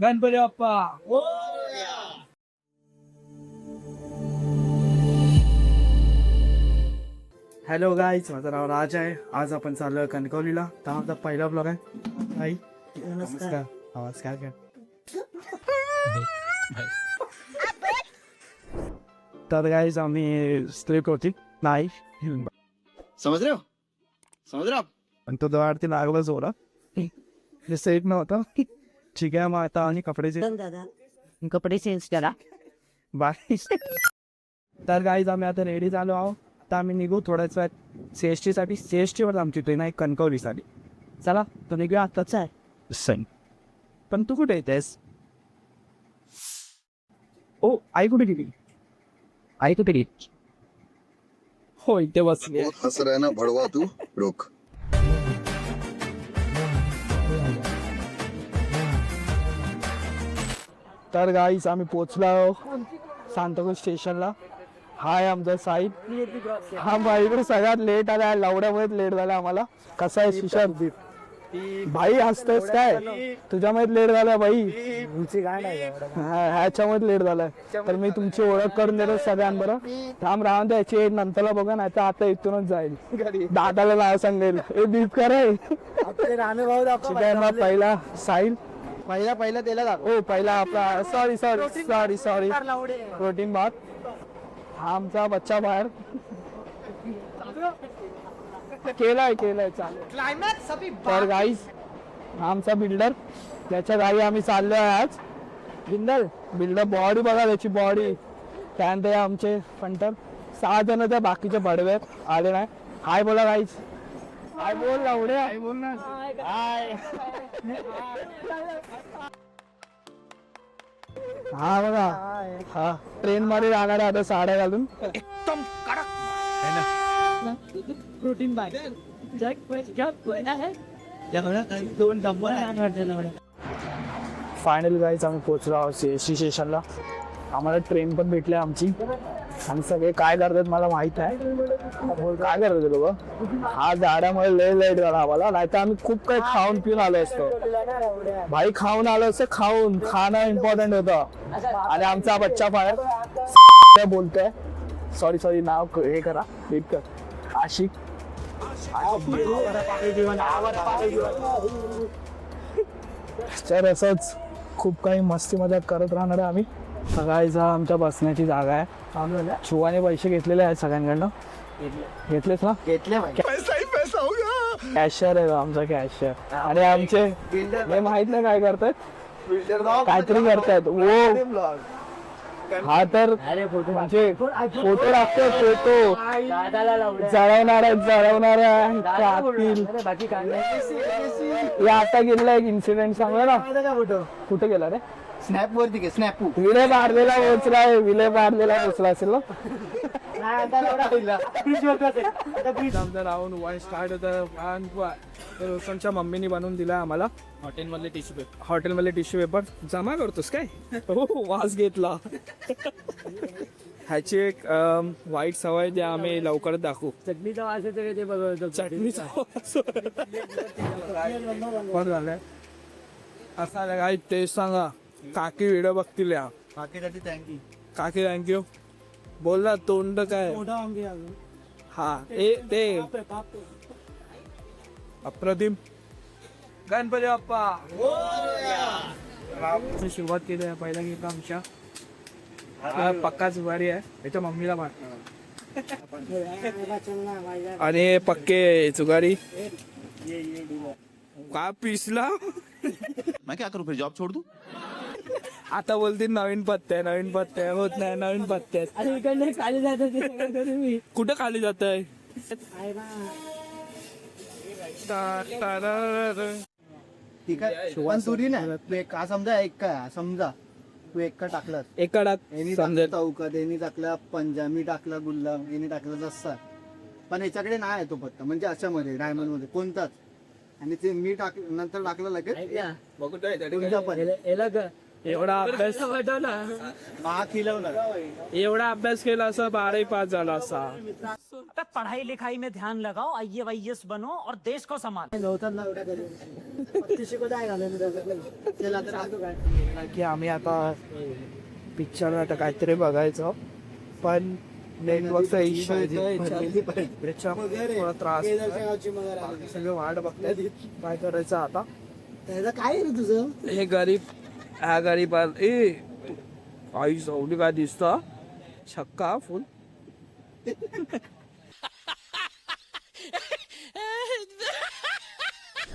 Ganpati Bappa hello guys माझं नाव राज आहे. आज आपण चाललो आहे कणकवलीला. तर आमचा पहिला ब्लॉग आहे. आई नमस्कार. नमस्कार. काय तर गाईज आम्ही स्लिप होती नाही समझ रहे हो? समझ रहे हो आप? पण तो दवारती लागला जोरा जे सेट नव्हतं. ठीक आहे मग आता आणि कपड्याचे दादा कपडे चेंज करा. बाय तर गाईज आम्ही आता रेडी झालो आहोत. आता आम्ही निघू थोड्याच वेळात. सी एस टीसाठी सी एस टीवर आमची ट्रेन आहे कणकवलीसाठी. चला तर निघूया आताच आहे सण पण तू कुठे येतेस? ओ आई कुठे गेली? आई कुठे गेली? हो इथे बसली ना भड़वा तू रुक. तर गाईस आम्ही पोचलो सांताक्रूज स्टेशनला. हा आहे आमचा साईड हा भाईकडे सगळ्यात लेट आला लवड्यामुळे लेट झाला आम्हाला. कसा आहे शिशर भाई हसतेस काय? तुझ्यामुळे लेट झाला भाई. हा, ह्याच्यामुळे लेट झालाय तर मी तुमची ओळख करून देतो सगळ्यांबरोबर थांब राहून द्यायची नंतरला बघा नाही तर आता इथूनच जाईल. दादाला नाव सांगेल. ए दीप करे ठीक आहे मग पहिला साईल पहिला पहिला त्याला दाखव. ओ पहिला आपला. Sorry sorry sorry sorry protein भात. हा आमचा बच्चा बाहेर. केलाय केलाय चालेल. तर गाईज हा आमचा बिल्डर त्याच्या गावी आम्ही चाललोय आज. बिल्डर बिल्डर बॉडी बघा त्याची बॉडी त्यानंतर आमचे फंटर सहा जण त्या बाकीचे बडवे आले नाही. हाय बोला गाईज हाय बोल ना उड्या. हाय बोल ना. हाय. हा बघा. हा. ट्रेन मध्ये जाणार आहे आता साड्या घालून. Protein bye. दोन डब्बल फायनल गाईच आम्ही पोहोचलो आहोत सी स्टेशनला आम्हाला ट्रेन पण भेटली आमची. आणि सगळे काय करतात मला माहीत आहे. काय करतात होते लोक? हा झाडामुळे लय लेट झाला आम्हाला. नाही तर आम्ही खूप काही खाऊन पिऊन आलो असतो. भाई खाऊन आलो असतो खाऊन. खाणं इम्पॉर्टंट होतं. आणि आमचा बच्चा फायर बोलतोय. सॉरी सॉरी नाव हे करा. रीड कर. आशिक. तर असंच खूप काही मस्ती मजा करत राहणार आहे आम्ही. सकाळीचा आमच्या बसण्याची जागा आहे. शिवाने पैसे घेतलेले आहेत सगळ्यांकडनं. घेतलेच ना? घेतले कॅशियर आहे आमचा कॅशियर आणि आमचे हे माहीत नाही काय करतायत? काहीतरी करतायत. वो हा तर म्हणजे फोटो लागतोय फोटो बाकी काय हे आता गेलेला एक इन्सिडेंट सांगला ना? फोटो? कुठे गेला रे? स्नॅप वरती स्नॅप विले मारलेला पोचला विले मारलेला पोचला असेल ना? आमचा वन स्टार्ट होता रोशनच्या मम्मीनी बनवून दिला आम्हाला हॉटेलमधले टिश्यू पेपर. हॉटेलमधले टिश्यू पेपर. जमा करतोस काय? हो वास घेतला. ह्याची एक वाईट सवय जे आम्ही लवकरच दाखवू. चटणीचा वास येतो ते बघतो चटणीचा वास. बरं झालंय असं आलं काय ते सांगा. काकी व्हिडिओ बघतील या. बाकीसाठी थँक्यू काकी थँक्यू बोल ना तोंड काय? हा ए ते. अप्रतिम. गणपती बाप्पा. सुरुवात केली आहे पहिला गीत आमच्या. हा पक्का जुवारी आहे. याच्या मम्मीला पण. आणि हे पक्के चुगारी का पिसला? मैं क्या करूं फिर जॉब छोड़ दूं? आता बोलतील नवीन पत्ते आहे, नवीन पत्ते आहे. होत नाही नवीन पत्ते. आहेत. आणि इकडनं खाली जातात ते सगळं करू मी. कुठं खाली जात आहे ठीक आहे. पण तुरी नाही तू एक का समजा एक काय हा समजा. तू एक का टाकलास? एकाडात यांनी समजेल टाकलं चौकात यांनी टाकला पंजाबी टाकला गुलाब यांनी टाकला जस्सा. पण याच्याकडे नाही आहे तो पत्ता म्हणजे अशामध्ये डायमंडमध्ये कोणताच. आणि ते मी टाक नंतर टाकलं लगेच. तुमचा पण. एवढा अभ्यास महा खिलवणार एवढा अभ्यास केला असं बारावी पास झाला असा. पढ़ाई लिखाई में ध्यान लगाओ आई वाई बनो और देश को संभालो. की आम्ही आता पिक्चर आता काहीतरी बघायचं पण नेटवर्कचा इश्यू थोडा त्रास. सगळे वाट बघतायत काय करायचं आता? त्याचं काय रे तुझं? हे गरीब हा गरीब आ- ए आई सवडी काय दिसत? छक्का फुल.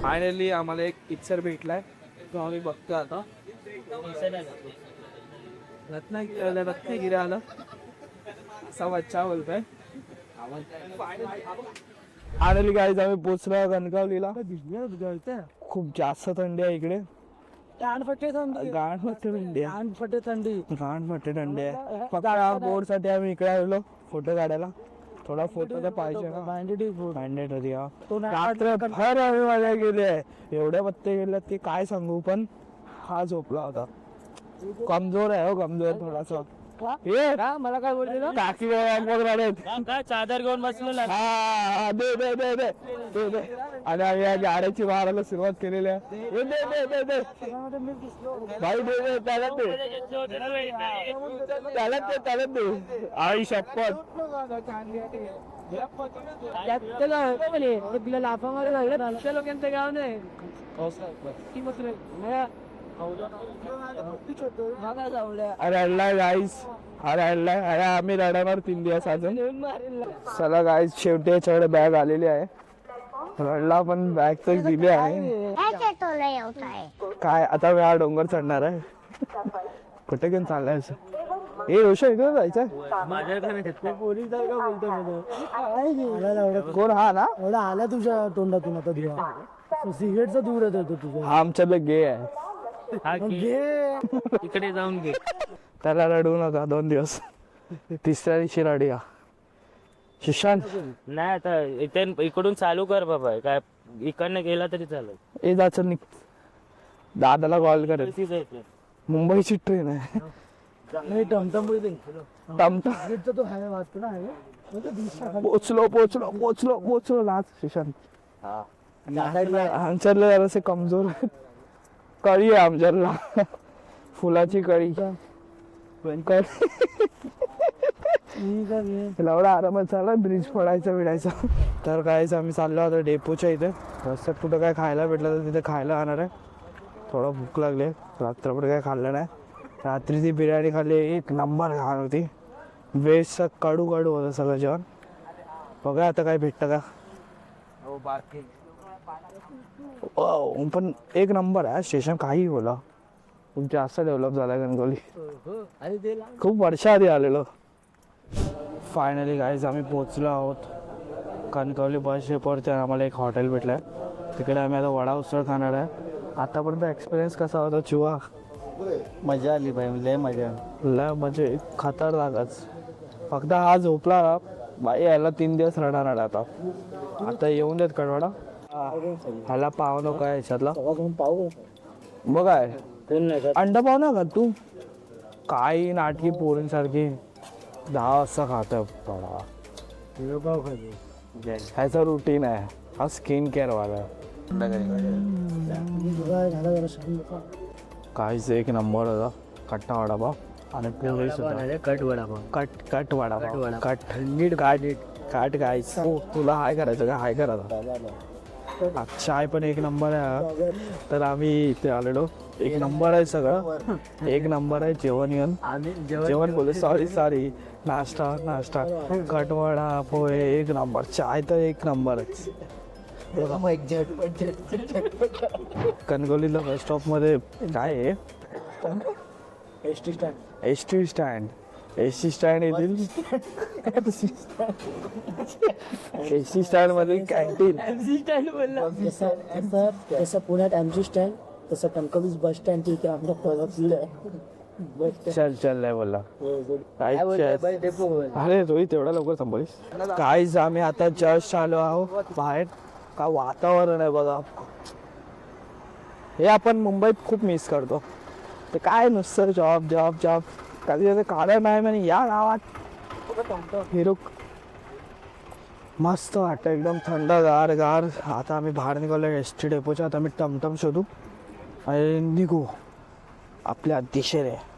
फायनली आम्हाला एक पिक्चर भेटलाय. तो आम्ही बघतो आता. रत्नागिरी रत्नागिरी आलं. असा बच्चा बोलतोय. फायनली गाईज आम्ही पोचलो कणकवलीला खूप जास्त थंडी आहे इकडे. फटे गाण फटे थंडी फटे थंडी गाण फटे थंडी आहे फक्त बोर्डसाठी आम्ही इकडे आलेलो. फोटो काढायला. थोडा फोटो तर पाहिजे ना. मॅन्डेटरी रात्रभर आम्ही मजा केली आहे एवढ्या पत्ते गेले ते काय सांगू पण हा झोपला होता. कमजोर आहे हो कमजोर थोडासा. ये मला काय बोलले टाकी काय चादर घेऊन बसलेला हा दे दे दे दे. दे दे. आणि आम्ही या गाड्याची मारायला सुरुवात केलेली आहे. हे दे दे दे दे. भाई दे दे त्याला दे. त्याला दे त्याला दे. आई शपथ लोकांचं गाव नाही. अरे अल्लाह गाईस अरे अल्लाह. अरे आम्ही रडणार तीन दिवस अजून चला गाईस शेवटी याच्याकडे बॅग आलेली आहे. रडला पण बॅग तर दिली आहे. ऐसे तो नहीं होता है काय आता मी हा डोंगर चढणार आहे. कुठे घेऊन चाललाय ए रोशन इकडे जायचं कोण हा ना? एवढा आला तुझ्या तोंडातून आता तुझ्या सिगरेटचा दूर येतो तुझ्या. हा आमच्यातलं गे आहे. इकडे जाऊन घे. त्याला रडू नका दोन दिवस. तिसऱ्या दिवशी रडूया सुशांत. नाही आता इथे इकडून चालू कर बाबा. काय इकडनं गेला तरी चालेल. ए जायचं निघ. दादाला कॉल करेल. मुंबईची ट्रेन आहे. नाही टमटम टमटम. सिगरेटचा तो हाय वाचतो ना हायवे. पोचलो पोचलो पोचलो पोचलो नाच सुशांत. आमच्यातले जरासे कमजोर आहेत. कळी आहे आमच्यातला. फुलाची कळी. कळी. एवढा आरामात चालला ब्रिज पडायचा बिडायचा. तर कायच आम्ही चाललो आता डेपोच्या इथे. रस्त्यात कुठं काय खायला भेटलं तर तिथे खायला जाणार आहे. थोडा भूक लागली रात्रभर काय खाल्लं नाही. रात्री ती बिर्याणी खाल्ली. एक नंबर घाण होती. वेस्ट कडू कडू होतं सगळं जेवण. बघा आता काय भेटतं का. वाव, पण एक नंबर आहे. स्टेशन काही बोला. खूप जास्त डेव्हलप झालाय कणकवली खूप वर्षाआधी आलेलो. फायनली गाईज आम्ही पोचलो आहोत. कणकवली बस डेपोवरती आम्हाला एक हॉटेल भेटलं आहे तिकडे आम्ही आता वडा उसळ खाणार आहे. आतापर्यंत एक्सपिरियन्स कसा होता चिवा? मजा आली भाई लय मजा लय म्हणजे खतरनाकच. फक्त हा झोपला. बाई यायला तीन दिवस रडा आता. आता येऊन देत कडवाडा ह्याला पाव नको आहे याच्यातला पाहू बघ आहे. अंडा पाव ना का तू. काही नाटकी पोरींसारखी. दहा वाजता खातोय थोडा ह्याचा रुटीन आहे. हा स्किन केअर वाला. काहीच एक नंबर होता कट्टा वडापाव आणि पोळी सुद्धा. Cut vada cut cut vada pav. Cut नीट काट. काट गायच तुला हाय करायचं का? हाय करायचा चाय पण एक नंबर आहे. तर आम्ही इथे आलेलो. एक नंबर आहे सगळं. एक नंबर आहे जेवण येऊन. जेवण बोलले सॉरी सॉरी. नाश्ता नाश्ता. कटवडा पोहे एक नंबर. चाय तर एक नंबरच. कणगोलीला बस स्टॉपमध्ये काय आहे? S T stand S T stand येथील एस टी स्टँड. मधील कॅन्टीन. जसं जसं पुण्यात एमजी स्टँड तसं कणकवली बस स्टँड ठीक आहे आमच्या कोल्हापूरला आहे चल चल नाही बोलला. काय अरे रोहित तेवढा लवकर संपलीस काहीच आम्ही आता जस्ट आलो आहो बाहेर. का वातावरण आहे बघा. हे आपण मुंबईत खूप मिस करतो. ते काय नुसतं जॉब जॉब जॉब कधी कधी काढत नाही म्हणे या गावात हिरो मस्त वाटतं एकदम थंडगार गार आता आम्ही बाहेर निघालो एस टी डेपोच्या आता आम्ही टमटम शोधू. आणि निघू. आपल्या दिशेने.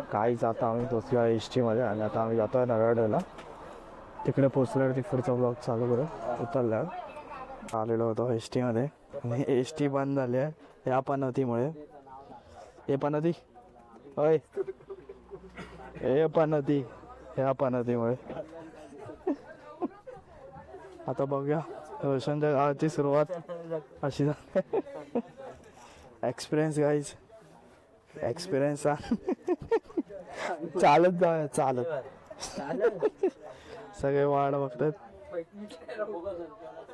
काहीच आता आम्ही पोचलो एस टीमध्ये आणि आता आम्ही जातो आहे नरवाड्याला तिकडे पोचल्यावर तिकडचा ब्लॉग चालू करू. उतरल्यावर आलेलो होतो एस टीमध्ये आणि एस टी बंद झाली आहे. या पनवतीमुळे. हे पनवती. होय हे पनवती. ह्या पनवतीमुळे. आता बघूया. रोशनच्या गावाची सुरुवात अशी झाली. एक्सपिरियन्स गाईज एक्सपिरियन्स चालत जाऊया चालत. सगळे वाढ बघतात.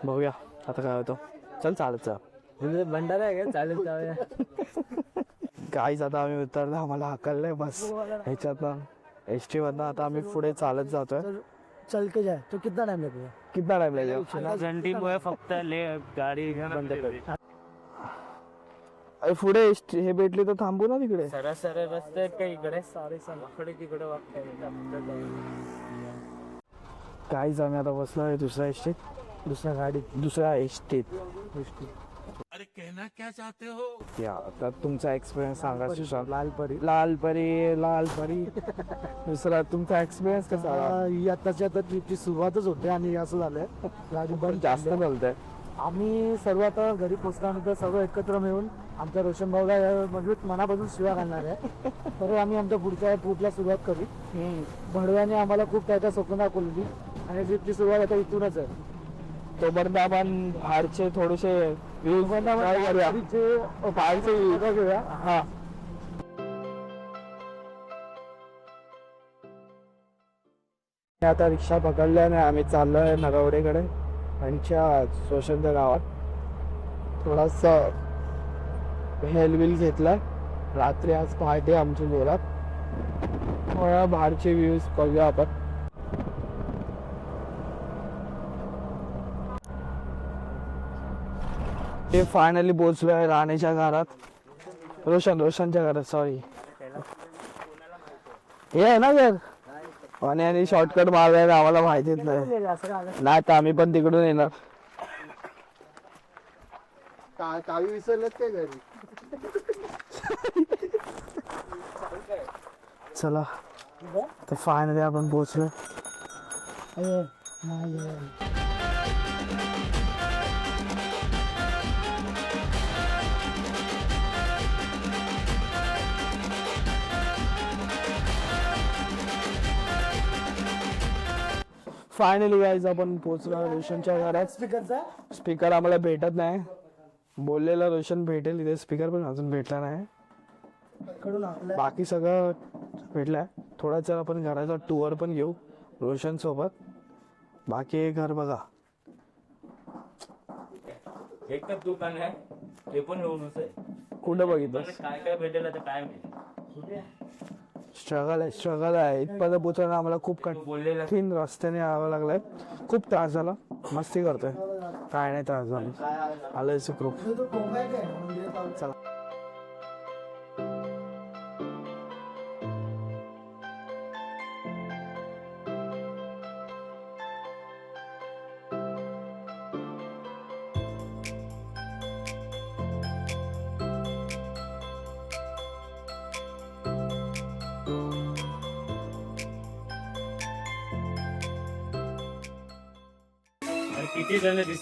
बघूया आता काय होतं. चल चालत जा. भंडारा आहे का? चालेल जाऊया. काहीच आता आम्ही उतरलो आम्हाला हकललंय बस. ह्याच्यातनं एस टी मधनं आता आम्ही पुढे चालत जातोय. चल के जाय तो कितना टाइम लगेगा? कितना टाइम लागेल घंटीमुळे फक्त ले गाडी बंद कर. अरे पुढे एस टी हे भेटली तर थांबू ना तिकडे. सरळ सरळ रस्ते इकडे? सारे इकडे तिकडे काहीच आम्ही आता बसलो आहे दुसऱ्या एस टीत दुसऱ्या गाडीत दुसऱ्या एस टीत या तर तुमचा एक्सपिरियन्स सांगा सुशांत. लालपरी. लालपरी लालपरी. दुसरा तुमचा एक्सपिरियन्स कसा? ही आताच्या आता ट्रिपची सुरुवातच होते आणि असं झालंय. गाडी पण बंद जास्त बोलतंय. आम्ही सर्व आता घरी पोचल्यानंतर सर्व एकत्र मिळून आमच्या रोशन भाऊला या मजबूत मनापासून शिवा घालणार आहे. तर आम्ही आमच्या पुढच्या ट्रिपला सुरुवात करू. भडव्याने आम्हाला खूप काय काय स्वप्न दाखवलेली आणि ट्रिपची सुरुवात आता इथूनच आहे. तोपर्यंत आपण बाहेरचे थोडेसे बाहेरचे घेऊया हा. आता रिक्षा पकडल्याने आम्ही चाललोय नगवडेकडे आमच्या सोशनच्या गावात थोडासा हेलविल घेतलाय रात्री आज पहाटे आमच्या जोरात थोडा बाहेरचे व्ह्यूज बघूया आपण. ते फायनली पोहोचलोय राणेच्या घरात. रोशन रोशनच्या घरात सॉरी हे आहे ना घर आणि आणि शॉर्टकट मारलाय आम्हाला माहितीच नाही. नाही तर आम्ही पण तिकडून येणार. का- कावी विसरलेत काय घरी? चला. तर फायनली आपण पोहोचलोय. फायनली गाईज आपण पोहोचलो रोशनच्या घरात. स्पीकरचा स्पीकर आम्हाला भेटत नाही. बोललेला रोशन भेटेल इथे स्पीकर पण अजून भेटला नाही. बाकी सगळं भेटलंय. थोडाच आपण घराचा टूर पण घेऊ रोशन सोबत. बाकी हे घर बघा. एकच दुकान आहे. ते पण आहे कुठं बघितलं काय काय भेटेल आता स्ट्रगल आहे स्ट्रगल आहे. इथपर्यंत पोहोचायला आम्हाला खूप कठीण रस्त्याने यावं लागलंय. खूप त्रास झाला. मस्ती करतोय. काय नाही त्रास झाला. आलंय सुखरूप. चला.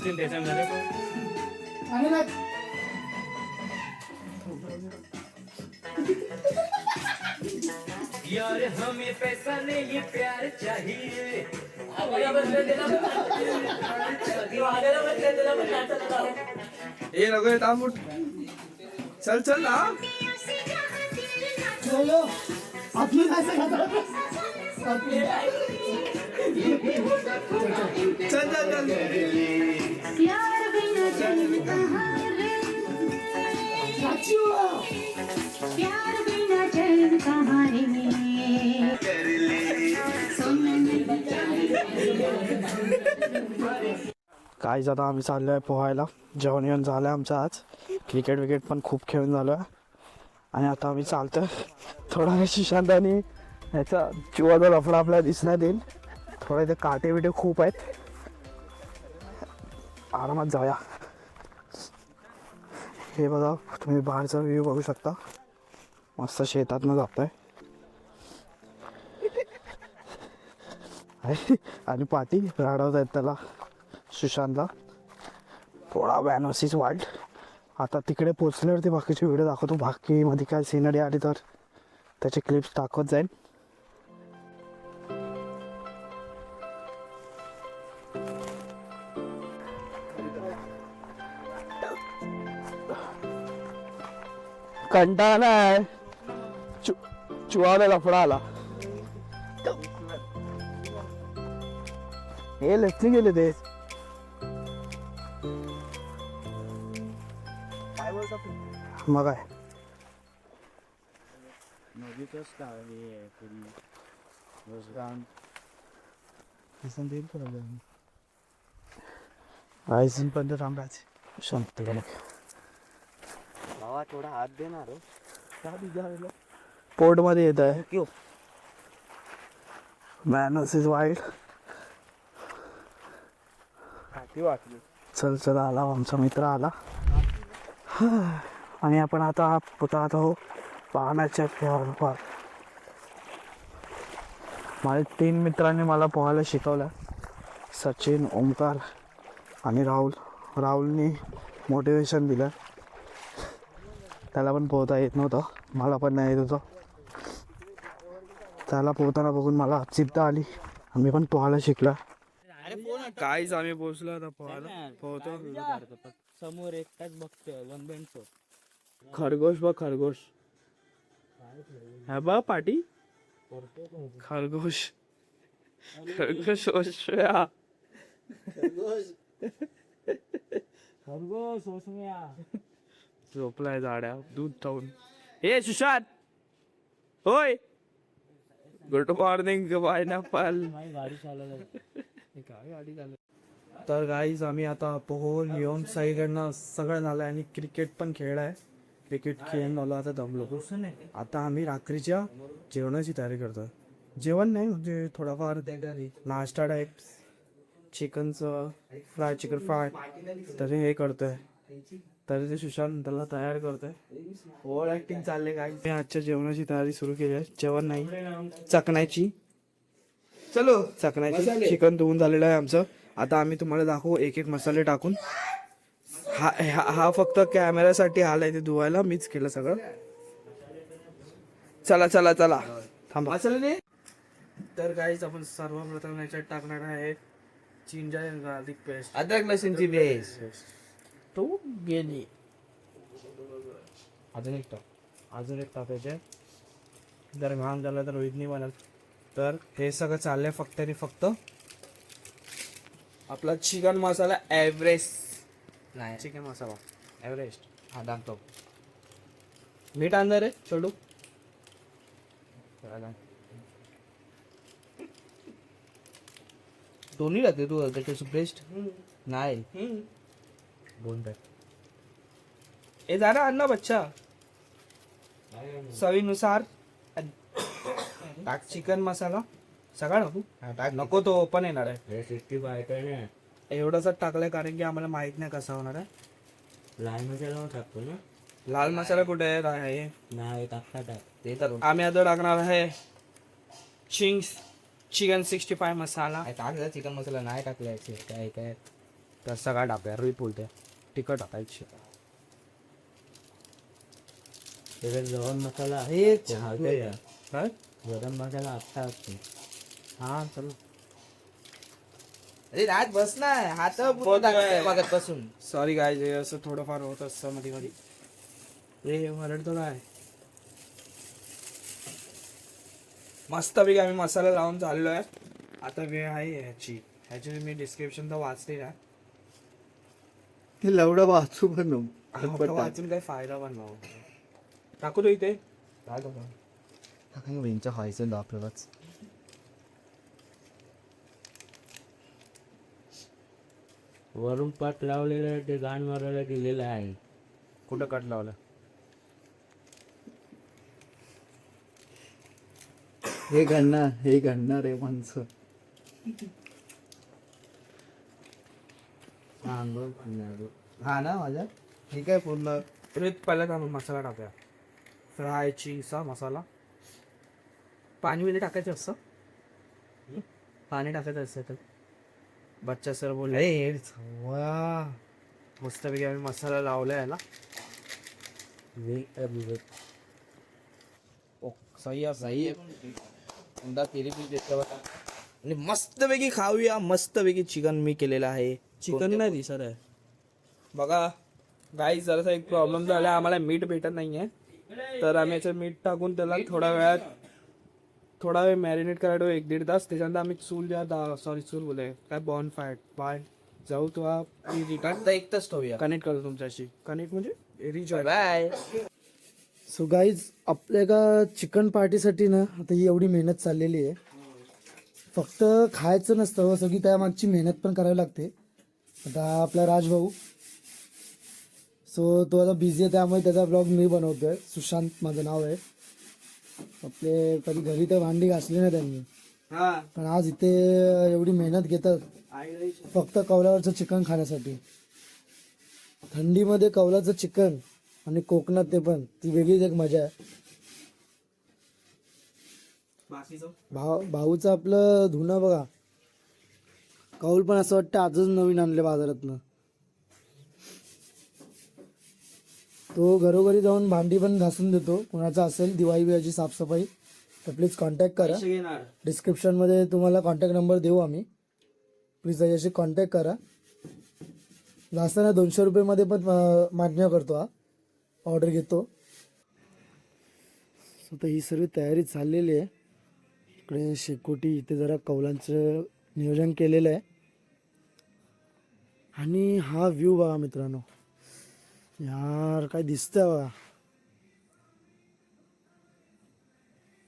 दिसतील त्याच्यामध्ये यार हमें पैसा नहीं प्यार चाहिए। ए नको थांब चल चल ना चल चल चल प्यार बिना जन्म कहां रे प्यार बिना चैन कहां रे काहीच आता आम्ही चाललो आहे पोहायला. जेवण येऊन झालं आहे आमचं आज. क्रिकेट विकेट पण खूप खेळून झालो आहे आणि आता आम्ही चालतो थोडा वेळ सुशांत आणि ह्याचा जीवाचा लफडा आपल्याला दिसण्यात येईल. थोडं इथे काटे बिटे खूप आहेत. आरामात जाऊया. हे बघा तुम्ही बाहेरचा व्ह्यू बघू शकता. मस्त शेतातनं जातोय. आहे. आणि पाटी राडवत आहेत त्याला. सुशांतला. थोडा वॅनोसिस वाईल्ड आता तिकडे पोचल्यावरती बाकीचे व्हिडिओ दाखवतो. बाकीमध्ये काय सिनरी आली तर त्याचे क्लिप्स दाखवत जाईल कंटाळा नाही चु चुवाला लफडा आला हे लेफ्टने गेले ते मग काय आयसन पण थांबायचे शांत भावा थोडा हात देणार पोर्टमध्ये येत आहे. मॅनस इज वाईल्ड वाटली. चल चल आला आमचा मित्र आला. आणि आपण आता पुतळा आहो पाहण्याच्या खेळावर माझ्या तीन मित्रांनी मला पोहायला शिकवलं. सचिन ओमकार आणि राहुल. राहुलनी मोटिवेशन दिलं. त्याला पण पोहता येत नव्हतं. मला पण नाही येत होतं. त्याला पोहताना बघून मला चिंता आली. मी पण पोहायला शिकला. काहीच आम्ही पोहोचलो आता पोहायला? पोहतो. समोर एकटाच बघतोय वन बेंच खरगोश बघ खरगोश. हा बघ पाटी. खरगोश. खरगोश ओशया खरगोश ओसम्या झोपलाय झाड्या दूध ठेवून हे सुशांत! होय! गुड मॉर्निंग पायनॅपल माझी तर गाईज आम्ही आता पोहोल येऊन साईकडनं सगळं झालं आणि क्रिकेट पण खेळलाय. क्रिकेट खेळून आलो आता दमलो आता आम्ही रात्रीच्या जेवणाची तयारी करतोय. जेवण नाही म्हणजे थोडाफार नाश्ता टाईप चिकनचं फ्राय चिकन फ्राय तरी हे करतोय. तरी ते सुशांत त्याला तयार करतोय. ओव्हर ऍक्टिंग चालले काय मी आजच्या जेवणाची तयारी सुरू केली आहे. जेवण नाही. चकण्याची. चलो. चकण्याची चिकन धुवून झालेलं आहे आमचं. आता आम्ही तुम्हाला दाखवू एक एक मसाले टाकून. हा हा फक्त कॅमेऱ्यासाठी आलाय ते धुवायला. मीच केलं सगळं. चला चला चला. थांबा. तर काहीच आपण सर्वप्रथम याच्यात टाकणार आहे चिंजा गार्लिक पेस्ट अद्रक लसूणची बेस तो गेली अजून एक टाक अजून एक टाकायचे जर घाम झाला तर रोहितनी बनल तर हे सगळं चाललंय फक्त आणि फक्त. आपला चिकन मसाला एव्हरेस्ट. नाही. चिकन मसाला. एव्हरेस्ट. हा दाखतो मीठ आणणार आहे छोडू दोन्ही लागते तू त्याची बेस्ट नाही. दोन टाक हे जा ना अण्णा बच्चा चवीनुसार टाक चिकन मसाला. सगळा नको टाक नको तो ओपन येणार आहे. सिक्स्टी फाय एवढंच टाकलंय कारण की आम्हाला माहीत नाही कसा होणार आहे. लाल मसाला टाकतो ना? लाल मसाला कुठे आहे? हे नाही टाकता टाक. ते तर आम्ही आता टाकणार आहे Ching's chicken sixty five masala. टाकलं चिकन मसाला नाही टाकलाय. काय काय? तर सगळा टाकूया. रोहित बोलते तिखट टाकायची त्याच्यात गव्हाण मसाला आहे. काय गरम मसाला आत्ता असतो. हा चल. अरे रात बस ना हात बघत बसून. सॉरी काय जे असं थोडंफार होत असतं मध्ये मध्ये रे वरडतो काय मस्तपैकी आम्ही मसाला लावून चाललो आहे आता वेळ आहे ह्याची. ह्याची मी डिस्क्रिप्शन तर वाचली ना. ते लवडा वाचू पण. वाचून काही फायदा पण नाही टाकू तो इथे. वेंच्या व्हायचं ना आपल्यालाच. वरून पाट लावलेलं आहे ते गाण मारायला दिलेलं आहे. कुठं कट लावलं? हे घडणार हे घडणार आहे माणसं. हा ना माझ्या? ठीक आहे पूर्ण. तरी पहिला तर मसाला टाकूया. फ्राय चीजचा मसाला. पाणी वगैरे टाकायचं असतं? हं? पाणी टाकायचं असतं तर. बच्चा सर बोलले वा मस्तपैकी आम्ही मसाला लावलाय याला. ओ सही आहे सही आहे अंडा तेरी पीस देतो आणि मस्तपैकी खाऊया मस्तपैकी चिकन मी केलेलं आहे. चिकन नाही दिसत आहे. बघा गाई जरासा एक प्रॉब्लेम झाला. आम्हाला मीठ भेटत नाहीये. तर आम्ही याच्यात मीठ टाकून त्याला थोड्या वेळात थोडा वेळ मॅरिनेट करायला एक दीड तास. त्याच्यानंतर आम्ही चूल ज्या सॉरी चूल बोले काय बॉन फायट बाय जाऊ तो रिटर्न एक तास ठेवूया. कनेक्ट करतो तुमच्याशी. कनेक्ट म्हणजे रिच बाय सो गाईज आपल्या एका चिकन पार्टीसाठी ना आता ही एवढी मेहनत चाललेली आहे. फक्त खायचं नसतं सगळी त्यामागची मेहनत पण करावी लागते. आता आपला राजभाऊ. सो तो आता बिझी आहे त्यामुळे त्याचा ब्लॉग मी बनवतोय. सुशांत माझं नाव आहे. आपले कधी घरी तर भांडी घासली नाही त्यांनी. पण आज इथे एवढी मेहनत घेतात. फक्त कौलावरचं चिकन खाण्यासाठी. थंडीमध्ये कौलाचं चिकन आणि कोकणात ते पण. ती वेगळीच एक मजा आहे. भाऊ भाऊचं आपलं धुणं बघा. कौल पण असं वाटतं आजच नवीन आणले बाजारातनं. तो घरोघरी जाऊन भांडी पण घासून देतो. कोणाचं असेल दिवाळी बिवाळीची साफसफाई तर प्लीज कॉन्टॅक्ट करा. डिस्क्रिप्शनमध्ये तुम्हाला कॉन्टॅक्ट नंबर देऊ आम्ही. प्लीज त्याच्याशी कॉन्टॅक्ट करा. जास्त ना दोनशे रुपयेमध्ये पण मान्य करतो हा. ऑर्डर घेतो. सो तर ही सर्व तयारी चाललेली आहे. इकडे शेकोटी इथे जरा कौलांचं नियोजन केलेलं आहे. आणि हा व्ह्यू बघा मित्रांनो. यार काय दिसतंय बघा.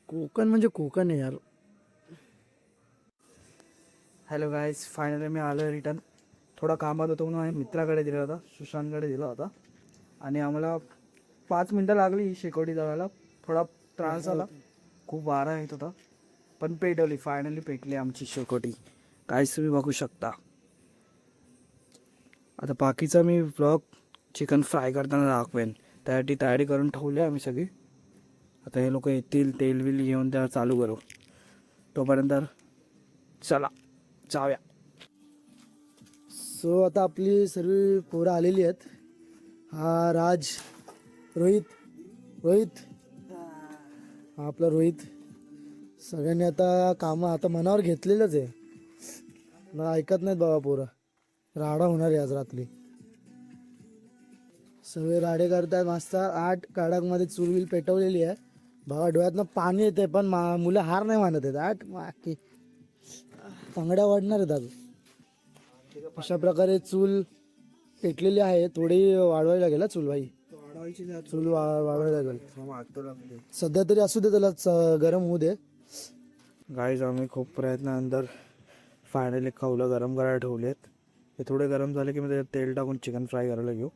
कोकण म्हणजे कोकण आहे यार. हॅलो गाईज फायनली मी आलो रिटर्न थोडा कामात होतो म्हणून आम्ही मित्राकडे दिला होता सुशांतकडे दिला होता. आणि आम्हाला पाच मिनटं लागली शेकोटी जायला थोडा त्रास झाला. खूप वारा येत होता. पण पेटवली फायनली पेटली आमची शेकोटी काहीच तुम्ही बघू शकता. आता बाकीचा मी ब्लॉग चिकन फ्राय करताना दाखवेन. त्यासाठी तयारी करून ठेवली आम्ही सगळी. आता हे लोक येतील तेल बिल घेऊन त्या चालू करू. तोपर्यंत चला जाऊया. सो आता आपली सर्व पोरं आलेली आहेत. हा राज रोहित रोहित. हा आपला रोहित. सगळ्यांनी आता कामं आता मनावर घेतलेलंच आहे. ना ऐकत नाहीत बाबा पोरं. राडा होणार आहे आज रात्री. सगळे राडे करतात मस्त आठ काडाकमध्ये चुलबिल पेटवलेली आहे. बाबा डोळ्यातनं पाणी येते पण मा मुलं हार नाही मानत आहेत. आठ माकी तांगड्या वाढणार आहेत अजून. अशा प्रकारे चूल पेटलेली आहे. थोडी वाढवावी लागेल चूल भाई चूल वा- वाढवावी लागेल. सध्या तरी असू दे त्याला गरम होऊ दे. गाईज आम्ही खूप प्रयत्नानंतर फायनली खवलं गरम करायला ठेवलेत. ते थोडे गरम झाले की मग त्याच्यात तेल टाकून चिकन फ्राय करायला घेऊ.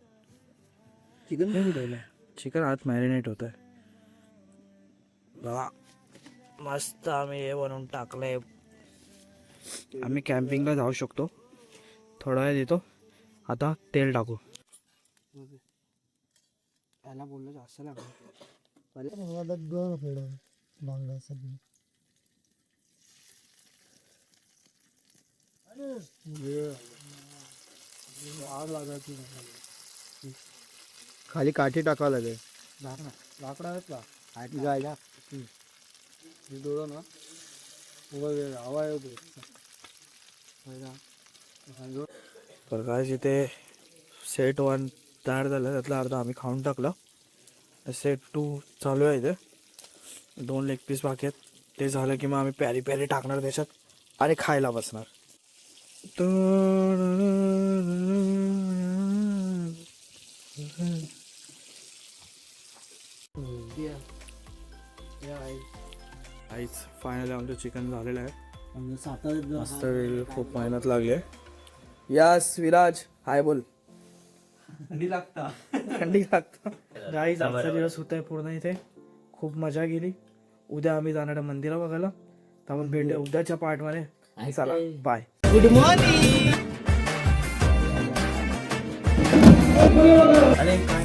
चिकन ठेवलं चिकन आत मॅरिनेट होत आहे बघा मस्त आम्ही हे बनवून टाकलंय. आम्ही कॅम्पिंगला जाऊ शकतो. थोडा वेळ देतो. आता तेल टाकू. त्याला बोललं जास्त लागलं. खाली काठी टाकावं लागेल. लाकडा लाकडा आहेत का? जायला. दोडो ना हवा येतो तर काय इथे सेट वन तयार झालं. त्यातलं अर्धा आम्ही खाऊन टाकलं. सेट टू चालू आहे इथे. दोन लेग पीस बाकी आहेत. ते झालं की मग आम्ही प्यारी प्यारी टाकणार त्याच्यात आणि खायला बसणार. आईच फायनली आमचं चिकन झालेलं आहे. मस्त वेळ खूप मेहनत लागली आहे. यास विराज हाय बोल. थंडी लागता. थंडी लागता. गाईज आजचा दिवस होत आहे पूर्ण इथे. खूप मजा गेली. उद्या आम्ही जाणार मंदिरा बघायला. तर आपण भेटूया उद्याच्या पार्टमध्ये चला बाय गुड मॉर्निंग अरे काय नाही